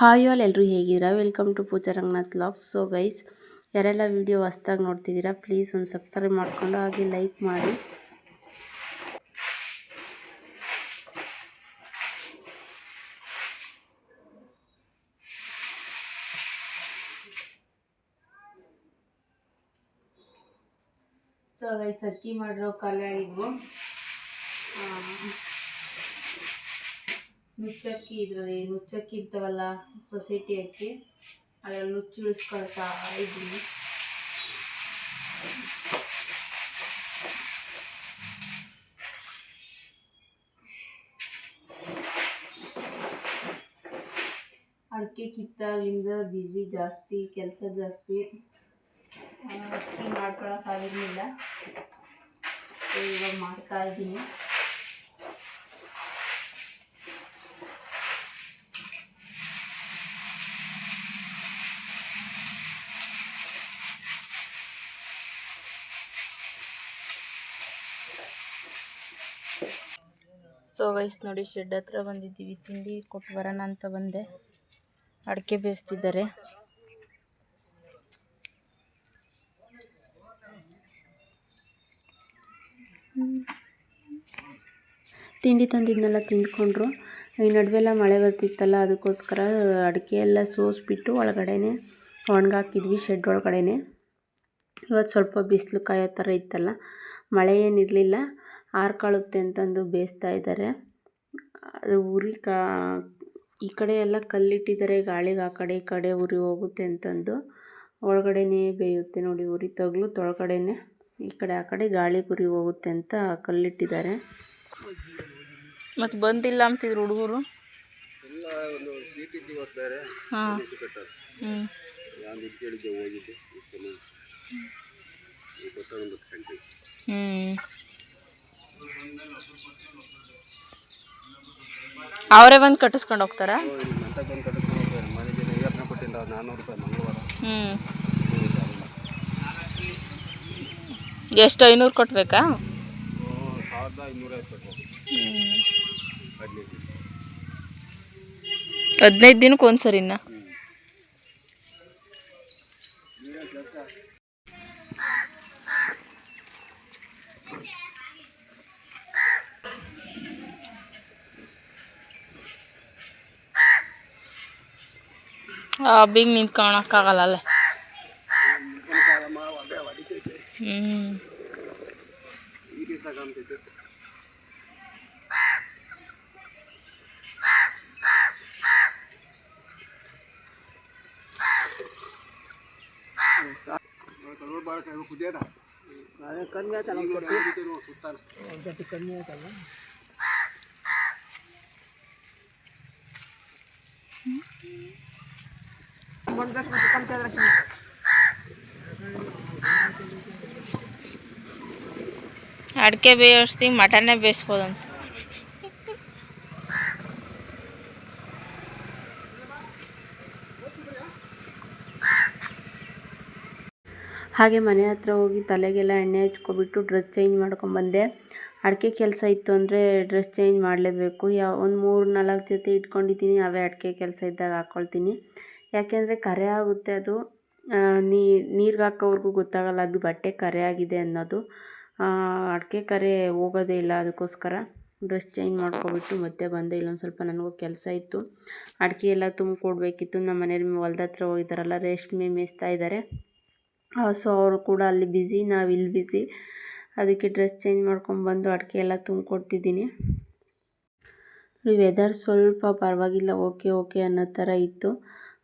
Hi all ಎಲ್ಲರೂ ಹೇಗಿದ್ದೀರಾ? Welcome to Pooja Ranganath blogs so guys ಯಾರೆಲ್ಲ ವೀಡಿಯೋ ಹೊಸ್ದಾಗಿ ನೋಡ್ತಿದ್ದೀರಾ ಪ್ಲೀಸ್ ಒಂದು ಸಬ್ಸ್ಕ್ರೈಬ್ ಮಾಡಿಕೊಂಡು ಹಾಗೆ ಲೈಕ್ ಮಾಡಿ. ಸೊ ಗೈಸ್ ಅಕ್ಕಿ ಮಾಡಿರೋ ಕಾಲ ಇವು ನುಚ್ಚಕ್ಕಿ ಇದ್ರಲ್ಲಿ ನುಚ್ಚಕ್ಕಿ ಇರ್ತಾವಲ್ಲ ಸೊಸೈಟಿ ಅಕ್ಕಿ ಅದ್ರಲ್ಲಿ ನುಚ್ಚು ಇಳಿಸ್ಕೊಳ್ತಾ ಇದ್ದೀನಿ ಅಡಿಕೆ ಕಿತ್ತಾಗಿಂದ ಬ್ಯುಸಿ ಜಾಸ್ತಿ ಕೆಲಸ ಜಾಸ್ತಿ. ಆ, ಅಕ್ಕಿ ಮಾಡ್ಕೊಳಕ್ಕಾಗಿರ್ಲಿಲ್ಲ ಸೊ ಇವಾಗ ಮಾಡ್ತಾ ಇದ್ದೀನಿ. ಸೊ ವಯಸ್ ನೋಡಿ ಶೆಡ್ ಹತ್ರ ಬಂದಿದ್ದೀವಿ. ತಿಂಡಿ ಕೊಟ್ಟು ಬರೋಣ ಅಂತ ಬಂದೆ. ಅಡಿಕೆ ಬೇಯಿಸ್ತಿದ್ದಾರೆ. ತಿಂಡಿ ತಂದಿದ್ನೆಲ್ಲ ತಿಂದ್ಕೊಂಡ್ರು. ಈ ನಡುವೆಲ್ಲ ಮಳೆ ಬರ್ತಿತ್ತಲ್ಲ, ಅದಕ್ಕೋಸ್ಕರ ಅಡಿಕೆ ಎಲ್ಲ ಸೋಸ್ಬಿಟ್ಟು ಒಳಗಡೆನೆ ಒಣಗಾಕಿದ್ವಿ ಶೆಡ್ ಒಳಗಡೆನೆ. ಇವತ್ತು ಸ್ವಲ್ಪ ಬಿಸಿಲು ಕಾಯೋ ಥರ ಇತ್ತಲ್ಲ ಮಳೆ ಏನಿರಲಿಲ್ಲ ಆರ್ಕೊಳ್ಳುತ್ತೆ ಅಂತಂದು ಬೇಯಿಸ್ತಾ ಇದ್ದಾರೆ ಅದು ಉರಿ ಕಾ ಈ ಕಡೆ ಎಲ್ಲ ಕಲ್ಲಿಟ್ಟಿದ್ದಾರೆ ಗಾಳಿಗೆ ಆ ಕಡೆ ಈ ಕಡೆ ಉರಿ ಹೋಗುತ್ತೆ ಅಂತಂದು. ಒಳಗಡೆನೇ ಬೇಯುತ್ತೆ ನೋಡಿ ಉರಿ ತಗಲು ತೊಳಗಡೆನೆ. ಈ ಕಡೆ ಆ ಕಡೆ ಗಾಳಿ ಉರಿ ಹೋಗುತ್ತೆ ಅಂತ ಕಲ್ಲಿಟ್ಟಿದ್ದಾರೆ ಮತ್ತು ಬಂದಿಲ್ಲ ಅಂತಿದ್ರು ಹುಡುಗರು? ಹಾಂ. ಅವರೇ ಬಂದು ಕಟ್ಟಿಸ್ಕೊಂಡು ಹೋಗ್ತಾರಾ? ಹ್ಞೂ. ಎಷ್ಟು ಐನೂರು ಕೊಟ್ಬೇಕಾ? ಹದಿನೈದು ದಿನಕ್ಕೆ ಒಂದು ಸರಿನಾ ಬಿಗ್ ನಿಂತ್ಕೊಳಕ್ಕಾಗಲ್ಲ ಅಲ್ಲೇ ಹ್ಞೂ ಈಗ ತಗೊಂತಿದ್ದೆ ಕಮ್ಮಿ ಆಯ್ತಲ್ಲ ಕಮ್ಮಿ ಅಡಿಕೆ ಬೇಯಿಸ್ತೀವಿ ಮಟನ್ನೇ ಬೇಯಿಸ್ಬೋದಂತ ಹಾಗೆ ಮನೆ ಹತ್ರ ಹೋಗಿ ತಲೆಗೆಲ್ಲ ಎಣ್ಣೆ ಹಚ್ಕೊಬಿಟ್ಟು ಡ್ರೆಸ್ ಚೇಂಜ್ ಮಾಡ್ಕೊಂಬಂದೆ ಅಡಿಕೆ ಕೆಲಸ ಇತ್ತು ಅಂದರೆ ಡ್ರೆಸ್ ಚೇಂಜ್ ಮಾಡಲೇಬೇಕು. ಯಾವ ಒಂದು ಮೂರು ನಾಲ್ಕು ಜೊತೆ ಇಟ್ಕೊಂಡಿದ್ದೀನಿ ಅವೇ ಅಡಿಕೆ ಕೆಲಸ ಇದ್ದಾಗ ಹಾಕ್ಕೊಳ್ತೀನಿ ಯಾಕೆಂದರೆ ಕರೆ ಆಗುತ್ತೆ ಅದು. ನೀರಿಗೆ ಹಾಕೋವರೆಗೂ ಗೊತ್ತಾಗಲ್ಲ ಅದು ಬಟ್ಟೆ ಕರೆ ಆಗಿದೆ ಅನ್ನೋದು. ಅಡಿಕೆ ಕರೆ ಹೋಗೋದೇ ಇಲ್ಲ ಅದಕ್ಕೋಸ್ಕರ. ಡ್ರೆಸ್ ಚೇಂಜ್ ಮಾಡ್ಕೊಬಿಟ್ಟು ಮತ್ತೆ ಬಂದೆ. ಇಲ್ಲೊಂದು ಸ್ವಲ್ಪ ನನಗೂ ಕೆಲಸ ಇತ್ತು. ಅಡಿಕೆ ಎಲ್ಲ ತುಂಬಿಕೊಡ್ಬೇಕಿತ್ತು. ನಮ್ಮ ಮನೇಲಿ ಹೊಲ್ದ ಹತ್ರ ಹೋಗಿದ್ದಾರಲ್ಲ ರೇಷ್ಮೆ ಮೇಯಿಸ್ತಾ ಇದ್ದಾರೆ ಸೊ ಅವರು ಕೂಡ ಅಲ್ಲಿ ಬ್ಯುಸಿ ನಾವು ಇಲ್ಲಿ ಬ್ಯುಸಿ ಅದಕ್ಕೆ ಡ್ರೆಸ್ ಚೇಂಜ್ ಮಾಡ್ಕೊಂಡ್ಬಂದು ಅಡಿಕೆ ಎಲ್ಲ ತುಂಬಿಕೊಡ್ತಿದ್ದೀನಿ. ವೆದರ್ ಸ್ವಲ್ಪ ಪರವಾಗಿಲ್ಲ ಓಕೆ ಓಕೆ ಅನ್ನೋ ಥರ ಇತ್ತು.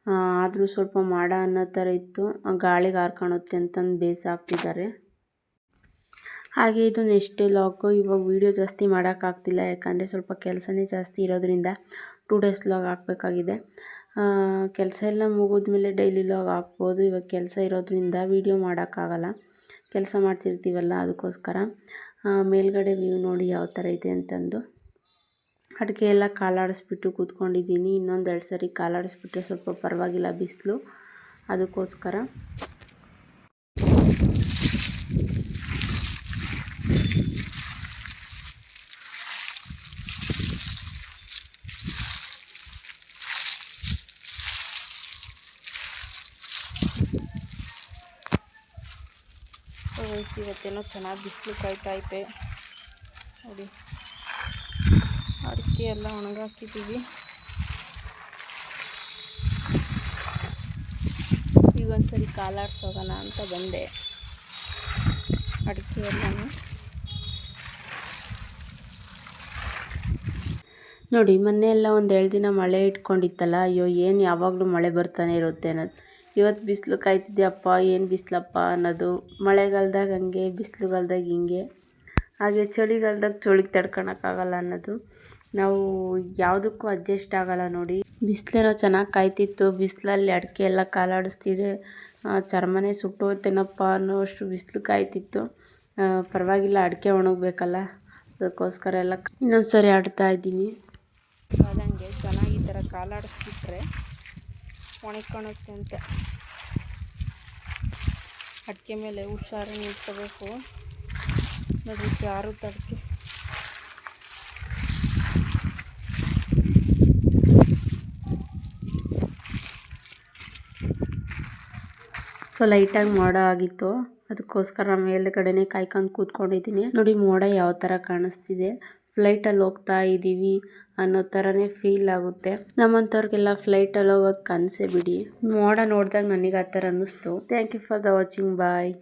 ಆದರೂ ಸ್ವಲ್ಪ ಮಾಡ ಅನ್ನೋ ಥರ ಇತ್ತು. ಗಾಳಿಗೆ ಹಾರ್ಕೊಳುತ್ತೆ ಅಂತಂದು ಬೇಸಾಕ್ತಿದ್ದಾರೆ. ಹಾಗೆ ಇದು ನೆಕ್ಸ್ಟ್ ಲಾಗು. ಇವಾಗ ವೀಡಿಯೋ ಜಾಸ್ತಿ ಮಾಡೋಕ್ಕಾಗ್ತಿಲ್ಲ, ಯಾಕಂದರೆ ಸ್ವಲ್ಪ ಕೆಲಸನೇ ಜಾಸ್ತಿ ಇರೋದ್ರಿಂದ ಟೂ ಡೇಸ್ ಲಾಗ್ ಹಾಕಬೇಕಾಗಿದೆ. ಕೆಲಸ ಎಲ್ಲ ಮುಗಿದ್ಮೇಲೆ ಡೈಲಿ ಲಾಗ್ ಹಾಕ್ಬೋದು. ಇವಾಗ ಕೆಲಸ ಇರೋದ್ರಿಂದ ವೀಡಿಯೋ ಮಾಡೋಕ್ಕಾಗಲ್ಲ. ಕೆಲಸ ಮಾಡ್ತಿರ್ತೀವಲ್ಲ, ಅದಕ್ಕೋಸ್ಕರ. ಮೇಲ್ಗಡೆ ವ್ಯೂ ನೋಡಿ ಯಾವ ಥರ ಇದೆ ಅಂತಂದು. ಅಡಿಕೆ ಎಲ್ಲ ಕಾಲಾಡಿಸ್ಬಿಟ್ಟು ಕೂತ್ಕೊಂಡಿದ್ದೀನಿ. ಇನ್ನೊಂದು ಎರಡು ಸರಿ ಕಾಲಾಡಿಸ್ಬಿಟ್ರೆ ಸ್ವಲ್ಪ ಪರವಾಗಿಲ್ಲ ಬಿಸಿಲು. ಅದಕ್ಕೋಸ್ಕರ. ಸೊ ಇವತ್ತೇನೋ ಚೆನ್ನಾಗಿ ಬಿಸಿಲು ಕಾಯ್ತಾ ಐತೆ ನೋಡಿ. ಅಡಿಕೆ ಎಲ್ಲ ಒಣಗಾಕಿದ್ದೀವಿ. ಈಗ ಒಂದ್ಸರಿ ಕಾಲಾಡ್ಸೋಗೋಣ ಅಂತ ಬಂದೆ. ಅಡಿಕೆ ಎಲ್ಲನೂ. ನೋಡಿ, ಮೊನ್ನೆ ಎಲ್ಲ ಒಂದು ಎರಡು ದಿನ ಮಳೆ ಇಟ್ಕೊಂಡಿತ್ತಲ್ಲ, ಅಯ್ಯೋ, ಏನು ಯಾವಾಗಲೂ ಮಳೆ ಬರ್ತಾನೆ ಇರುತ್ತೆ ಅನ್ನೋದು. ಇವತ್ತು ಬಿಸಿಲು ಕಾಯ್ತಿದ್ಯಪ್ಪ ಏನು ಬಿಸಿಲಪ್ಪ ಅನ್ನೋದು. ಮಳೆಗಾಲದಾಗ ಹಂಗೆ, ಬಿಸಿಲುಗಾಲ್ದಾಗ ಹಿಂಗೆ. ಹಾಗೆ ಚಳಿಗಾಲದಾಗ ಚಳಿಗೆ ತಡ್ಕೊಳಕ್ಕಾಗಲ್ಲ ಅನ್ನೋದು. ನಾವು ಯಾವುದಕ್ಕೂ ಅಡ್ಜಸ್ಟ್ ಆಗಲ್ಲ ನೋಡಿ. ಬಿಸಿಲೇನೋ ಚೆನ್ನಾಗಿ ಕಾಯ್ತಿತ್ತು. ಬಿಸಿಲಲ್ಲಿ ಅಡಿಕೆ ಎಲ್ಲ ಕಾಲಾಡಿಸ್ತಿದ್ರೆ ಚರ್ಮನೇ ಸುಟ್ಟೋಯ್ತೇನಪ್ಪ ಅನ್ನೋಷ್ಟು ಬಿಸಿಲು ಕಾಯ್ತಿತ್ತು. ಪರವಾಗಿಲ್ಲ, ಅಡಿಕೆ ಒಣಗಬೇಕಲ್ಲ. ಅದಕ್ಕೋಸ್ಕರ ಎಲ್ಲ ಇನ್ನೊಂದು ಸರಿ ಆಡ್ತಾ ಇದ್ದೀನಿ. ಅದಂಗೆ ಚೆನ್ನಾಗಿ ಈ ಥರ ಕಾಲಾಡಿಸ್ಬಿಟ್ರೆ ಒಣಗ್ಕೊಳುತ್ತೆ ಅಂತ. ಅಡಿಕೆ ಮೇಲೆ ಹುಷಾರು ನಿಂತ್ಕೋಬೇಕು. ನೋಡಿ ಜಾರು ತಡಿಕೆ. ಸೊ ಲೈಟಾಗಿ ಮೋಡ ಆಗಿತ್ತು. ಅದಕ್ಕೋಸ್ಕರ ಮೇಲ್ಗಡೆನೆ ಕಾಯ್ಕೊಂಡು ಕೂತ್ಕೊಂಡಿದ್ದೀನಿ. ನೋಡಿ, ಮೋಡ ಯಾವ ಥರ ಕಾಣಿಸ್ತಿದೆ. ಫ್ಲೈಟಲ್ಲಿ ಹೋಗ್ತಾ ಇದ್ದೀವಿ ಅನ್ನೋ ಥರನೇ ಫೀಲ್ ಆಗುತ್ತೆ. ನಮ್ಮಂಥವ್ರಿಗೆಲ್ಲ ಫ್ಲೈಟಲ್ಲಿ ಹೋಗೋದು ಕನಸೇ ಬಿಡಿ. ಮೋಡ ನೋಡಿದಾಗ ನನಗೆ ಆ ಥರ ಅನ್ನಿಸ್ತು. Thank you for the watching bye